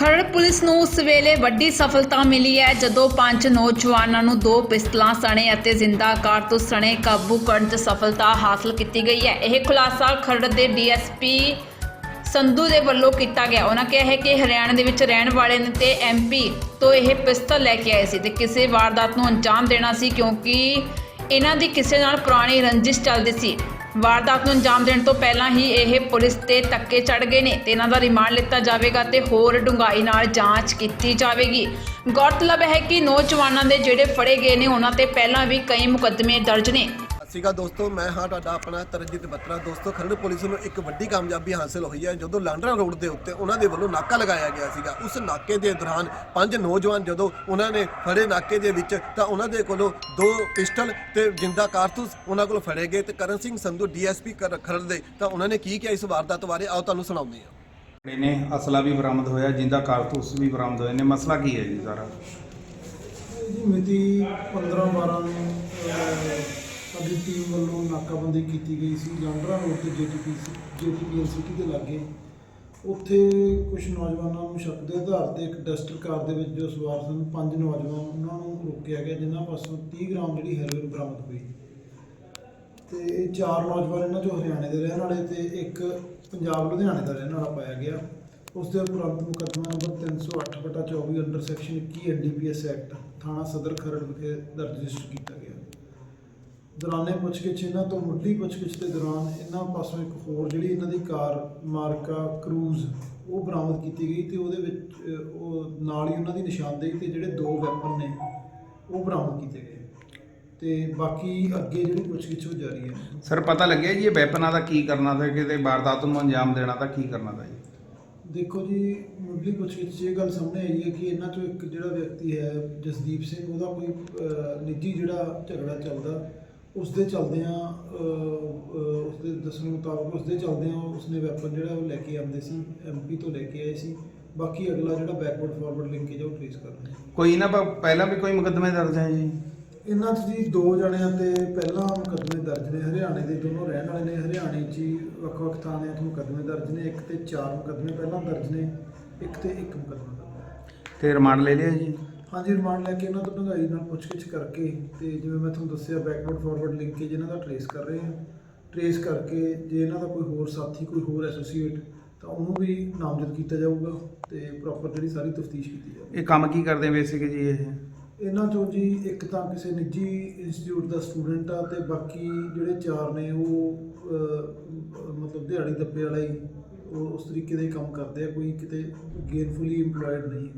Kharar police ਨੂੰ ਉਸ ਵੇਲੇ ਵੱਡੀ ਸਫਲਤਾ ਮਿਲੀ ਹੈ, ਜਦੋਂ ਪੰਜ ਨੌਜਵਾਨਾਂ ਨੂੰ ਦੋ ਪਿਸਤਲਾਂ ਸਣੇ ਅਤੇ ਜ਼ਿੰਦਾ ਕਾਰਤੂਸ ਸਣੇ ਕਾਬੂ ਕਰਨ 'ਚ ਸਫਲਤਾ ਹਾਸਲ ਕੀਤੀ ਗਈ ਹੈ। ਇਹ ਖੁਲਾਸਾ ਖਰੜ ਦੇ ਡੀਐਸਪੀ ਸੰਧੂ ਦੇ ਵੱਲੋਂ ਕੀਤਾ ਗਿਆ। ਉਹਨਾਂ ਕਿਹਾ ਹੈ ਕਿ ਹਰਿਆਣਾ ਦੇ ਵਿੱਚ ਰਹਿਣ ਵਾਲੇ ਨੇ ਤੇ ਐਮਪੀ ਤੋਂ ਇਹ ਪਿਸਤਲ ਲੈ ਕੇ ਆਏ ਸੀ ਤੇ ਕਿਸੇ ਵਾਰਦਾਤ ਨੂੰ ਅੰਜਾਮ ਦੇਣਾ ਸੀ ਕਿਉਂਕਿ ਇਹਨਾਂ ਦੀ ਕਿਸੇ ਨਾਲ ਪੁਰਾਣੀ ਰੰਜਿਸ਼ ਚੱਲਦੀ ਸੀ। ਵਾਰਦਾਤ ਨੂੰ ਅੰਜਾਮ ਦੇਣ ਤੋਂ ਪਹਿਲਾਂ ਹੀ ਇਹ ਪੁਲਿਸ ਤੇ ਤੱਕੇ ਚੜ ਗਏ ਨੇ ਤੇ ਇਹਨਾਂ ਦਾ ਰਿਮਾਂਡ ਲਿੱਤਾ ਜਾਵੇਗਾ ਤੇ ਹੋਰ ਡੂੰਘਾਈ ਨਾਲ ਜਾਂਚ ਕੀਤੀ ਜਾਵੇਗੀ। ਗੌਰਤਲਬ ਹੈ ਕਿ ਨੌਜਵਾਨਾਂ ਦੇ ਜਿਹੜੇ ਫੜੇ ਗਏ ਨੇ, ਉਹਨਾਂ ਤੇ ਪਹਿਲਾਂ ਵੀ ਕਈ ਮੁਕੱਦਮੇ ਦਰਜ ਨੇ। ਸਤਿ ਸ਼੍ਰੀ ਅਕਾਲ ਦੋਸਤੋ ਮੈਂ ਹਾਂ ਤੁਹਾਡਾ ਆਪਣਾ ਤਰਜੀਤ ਬੱਤਰਾ। ਦੋਸਤੋ ਖਰੜ ਪੁਲਿਸ ਨੂੰ ਇੱਕ ਵੱਡੀ ਕਾਮਯਾਬੀ ਹਾਸਲ ਹੋਈ ਹੈ ਜਦੋਂ ਲਾਂਡਰਾ ਰੋਡ ਦੇ ਉੱਤੇ ਉਹਨਾਂ ਦੇ ਵੱਲੋਂ ਨਾਕਾ ਲਗਾਇਆ ਗਿਆ ਸੀਗਾ। ਉਸ ਨਾਕੇ ਦੇ ਦੌਰਾਨ ਪੰਜ ਨੌਜਵਾਨ ਜਦੋਂ ਉਹਨਾਂ ਨੇ ਫੜੇ ਨਾਕੇ ਦੇ ਵਿੱਚ ਤਾਂ ਉਹਨਾਂ ਦੇ ਕੋਲੋਂ ਦੋ ਪਿਸਟਲ ਤੇ ਜਿੰਦਾ ਕਾਰਤੂਸ ਉਹਨਾਂ ਕੋਲ ਫੜੇ ਗਏ ਤੇ ਕਰਨ ਸਿੰਘ ਸੰਧੂ ਡੀਐਸਪੀ ਖਰੜ ਦੇ। ਤਾਂ ਉਹਨਾਂ ਨੇ ਕੀ ਕਿਹਾ ਇਸ ਵਾਰਦਾਤ ਬਾਰੇ? ਆਓ ਤੁਹਾਨੂੰ ਸੁਣਾਉਂਦੇ ਹਾਂ। ਨੇ ਅਸਲਾ ਵੀ ਬਰਾਮਦ ਹੋਇਆ ਜਿੰਦਾ ਕਾਰਤੂਸ ਵੀ ਬਰਾਮਦ ਹੋਏ ਨੇ। ਮਸਲਾ ਕੀ ਹੈ ਜੀ ਸਾਰਾ? ਜੀ ਮਿਤੀ 15 12 ਨੂੰ ਸਾਡੀ ਟੀਮ ਵੱਲੋਂ ਨਾਕਾਬੰਦੀ ਕੀਤੀ ਗਈ ਸੀ। ਲਾਂਡਰਾ ਰੋਡ ਤੇ ਜੀਟੀਪੀ ਜੀਟੀਪੀਐਲ ਦੇ ਲਾਗੇ। ਉੱਥੇ ਕੁਝ ਨੌਜਵਾਨਾਂ ਨੂੰ ਸ਼ੱਕ ਦੇ ਆਧਾਰ ਤੇ ਇੱਕ ਡਸਟਰ ਕਾਰ ਦੇ ਵਿੱਚ ਜੋ ਸਵਾਰ ਸਨ, ਪੰਜ ਨੌਜਵਾਨ ਉਹਨਾਂ ਨੂੰ ਰੋਕਿਆ ਗਿਆ, ਜਿਨ੍ਹਾਂ ਪਾਸੋਂ 30 ਗ੍ਰਾਮ ਜਿਹੜੀ ਹੈਰੋਇਨ ਬਰਾਮਦ ਹੋਈ। ਤੇ ਇਹ ਚਾਰ ਨੌਜਵਾਨ ਇਹਨਾਂ ਚੋਂ ਹਰਿਆਣੇ ਦੇ ਰਹਿਣ ਵਾਲੇ ਤੇ ਇੱਕ ਪੰਜਾਬ ਲੁਧਿਆਣੇ ਦਾ ਰਹਿਣ ਵਾਲਾ ਪਾਇਆ ਗਿਆ। ਉਸ ਦੇ ਉਪਰੰਤ ਮੁਕੱਦਮਾ ਨੰਬਰ 308 ਬਟਾ 24 ਅੰਡਰ ਸੈਕਸ਼ਨ 21 ਐਨਡੀਪੀਐਸ ਐਕਟ ਥਾਣਾ ਸਦਰ ਖਰੜ ਵਿਖੇ ਦਰਜ ਰਜਿਸਟਰ ਕੀਤਾ ਗਿਆ। ਦੌਰਾਨੇ ਪੁੱਛਗਿੱਛ ਇਹਨਾਂ ਤੋਂ ਮੁੱਢਲੀ ਪੁੱਛਗਿੱਛ ਦੇ ਦੌਰਾਨ ਇਹਨਾਂ ਪਾਸੋਂ ਇੱਕ ਹੋਰ ਜਿਹੜੀ ਇਹਨਾਂ ਦੀ ਕਾਰ ਮਾਰਕਾ ਕਰੂਜ਼ ਉਹ ਬਰਾਮਦ ਕੀਤੀ ਗਈ ਤੇ ਉਹਦੇ ਵਿੱਚ ਉਹ ਨਾਲ ਹੀ ਉਹਨਾਂ ਦੀ ਨਿਸ਼ਾਨਦੇਹੀ ਤੇ ਜਿਹੜੇ ਦੋ ਵੈਪਨ ਨੇ ਉਹ ਬਰਾਮਦ ਕੀਤੇ ਗਏ। ਤੇ ਬਾਕੀ ਅੱਗੇ ਜਿਹੜੀ ਪੁੱਛਗਿੱਛ ਉਹ ਜਾਰੀ ਹੈ। ਸਰ ਪਤਾ ਲੱਗਿਆ ਜੀ ਇਹ ਵੈਪਨਾਂ ਦਾ ਕੀ ਕਰਨਾ था ਕਿਤੇ ਵਾਰਦਾਤ ਨੂੰ ਅੰਜਾਮ ਦੇਣਾ ਤਾਂ ਕੀ ਕਰਨਾ था ਜੀ? ਦੇਖੋ ਜੀ ਮੁੱਢਲੀ ਪੁੱਛਗਿੱਛ ਇਹ ਗੱਲ ਸਾਹਮਣੇ ਆਈ ਹੈ ਕਿ ਇਹਨਾਂ ਚੋਂ ਇੱਕ ਜਿਹੜਾ ਵਿਅਕਤੀ ਹੈ ਜਸਦੀਪ ਸਿੰਘ ਉਹਦਾ ਕੋਈ ਨਿੱਜੀ ਜਿਹੜਾ ਝਗੜਾ ਚੱਲਦਾ ਉਸ ਦੇ ਚਲਦਿਆਂ ਉਸ ਦੇ ਦੱਸਣ ਮੁਤਾਬਕ ਉਸ ਦੇ ਚਲਦਿਆਂ ਉਸਨੇ ਵੈਪਨ ਜਿਹੜਾ ਉਹ ਲੈ ਕੇ ਆਉਂਦੇ ਸੀ ਐਮਪੀ ਤੋਂ ਲੈ ਕੇ ਆਏ ਸੀ। ਬਾਕੀ ਅਗਲਾ ਜਿਹੜਾ ਬੈਕਵਰਡ ਫਾਰਵਰਡ ਲਿੰਕੇਜ ਉਹ ਟ੍ਰੇਸ ਕਰਨਾ ਕੋਈ ਇਹਨਾਂ ਪਰ ਪਹਿਲਾਂ ਵੀ ਕੋਈ ਮੁਕੱਦਮੇ ਦਰਜ ਹੈ ਜੀ? ਇਹਨਾਂ 'ਚ ਜੀ ਦੋ ਜਣਿਆਂ ਤੇ ਪਹਿਲਾਂ ਮੁਕੱਦਮੇ ਦਰਜ ਨੇ ਹਰਿਆਣੇ ਦੇ ਦੋਨੋਂ ਰਹਿਣ ਵਾਲੇ ਨੇ। ਹਰਿਆਣੇ 'ਚ ਹੀ ਵੱਖ-ਵੱਖ ਥਾਣਿਆਂ 'ਚ ਮੁਕੱਦਮੇ ਦਰਜ ਨੇ। ਇੱਕ ਤੇ ਚਾਰ ਮੁਕੱਦਮੇ ਪਹਿਲਾਂ ਦਰਜ ਨੇ ਇੱਕ ਤੇ ਇੱਕ ਮੁਕੱਦਮਾ ਦਰਜ ਤੇ ਰਿਮਾਂਡ ਲੈ ਲਿਆ ਜੀ? ਹਾਂਜੀ ਰਿਮਾਂਡ ਲੈ ਕੇ ਇਹਨਾਂ ਤੋਂ ਢੰਗਾਈ ਨਾਲ ਪੁੱਛਗਿੱਛ ਕਰਕੇ ਤੇ ਜਿਵੇਂ ਮੈਂ ਤੁਹਾਨੂੰ ਦੱਸਿਆ ਬੈਕਵਰਡ ਫਾਰਵਰਡ ਲਿੰਕੇਜ ਇਹਨਾਂ ਦਾ ਟਰੇਸ ਕਰ ਰਹੇ ਹਾਂ। ਟਰੇਸ ਕਰਕੇ ਜੇ ਇਹਨਾਂ ਦਾ ਕੋਈ ਹੋਰ ਸਾਥੀ ਕੋਈ ਹੋਰ ਐਸੋਸੀਏਟ ਤਾਂ ਉਹਨੂੰ ਵੀ ਨਾਮਜ਼ਦ ਕੀਤਾ ਜਾਊਗਾ ਤੇ ਪ੍ਰੋਪਰ ਜਿਹੜੀ ਸਾਰੀ ਤਫਤੀਸ਼ ਕੀਤੀ ਜਾਊਗੀ। ਇਹ ਕੰਮ ਕੀ ਕਰਦੇ ਬੇਸਿਕ ਜੀ ਇਹ? ਇਹਨਾਂ ਚੋਂ ਜੀ ਇੱਕ ਤਾਂ ਕਿਸੇ ਨਿੱਜੀ ਇੰਸਟੀਚਿਊਟ ਦਾ ਸਟੂਡੈਂਟ ਆ ਤੇ ਬਾਕੀ ਜਿਹੜੇ ਚਾਰ ਨੇ ਉਹ ਅਹ, ਮਤਲਬ ਦਿਹਾੜੀ ਦੱਪੇ ਵਾਲਾ ਹੀ ਉਹ ਉਸ ਤਰੀਕੇ ਦਾ ਹੀ ਕੰਮ ਕਰਦੇ ਆ ਕੋਈ ਕਿਤੇ ਗੇਨਫੁਲੀ EMPLOYED ਨਹੀਂ